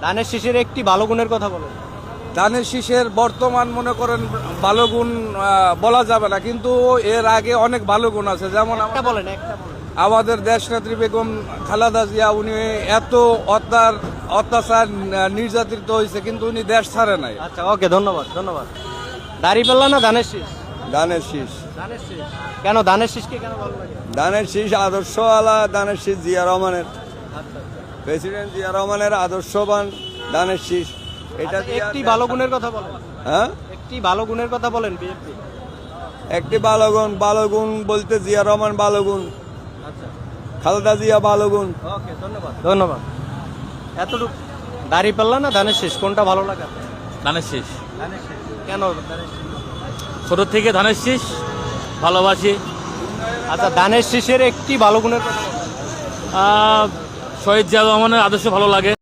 ধানের শীষের একটি ভালো গুণের কথা বলেন। ধানের শীষের বর্তমান মনে করেন ভালো গুণ বলা যাবে না কিন্তু এর আগে অনেক ভালো গুণ আছে। যেমন একটা আমাদের- বলেন একটা আমাদের দেশনেত্রী বেগম খালাদা জিয়া উনি এত অত্যার অত্যাচার নির্যাতিত হয়েছে কিন্তু উনি দেশ ছাড়ে নাই। আচ্ছা ওকে ধন্যবাদ ধন্যবাদ। দাড়ি পাল্লা না ধানের শীষ? ধানের শীষ। ধানের শীষ। কেন ধানের শীষকে কেন ভালো লাগে? ধানের শীষ আদর্শ আলা ধানের শীষ জিয়া রহমানের। প্রেসিডেন্ট জিয়া রহমানের আদর্শবান ধানের শীষ। এটা আচ্ছা, একটি ভালো গুণের কথা বলেন। হ্যাঁ? একটি ভালো গুণের কথা বলেন বিএনপি একটি ভালো গুণ ভালো গুণ বলতে জিয়া রহমান ভালো গুণ। আচ্ছা। খালেদা জিয়া ভালো গুণ। ওকে ধন্যবাদ। ধন্যবাদ। এতটুকু দাড়ি পাল্লা না? ধানের শীষ কোনটা ভালো লাগে? ধানের শীষ। কেন ছোট থেকে ধানের শীষ ভালোবাসি। আচ্ছা ধানের শীষের একটি ভালো গুণের কথা শহীদ জিয়া রহমানের আদর্শ ভালো লাগে।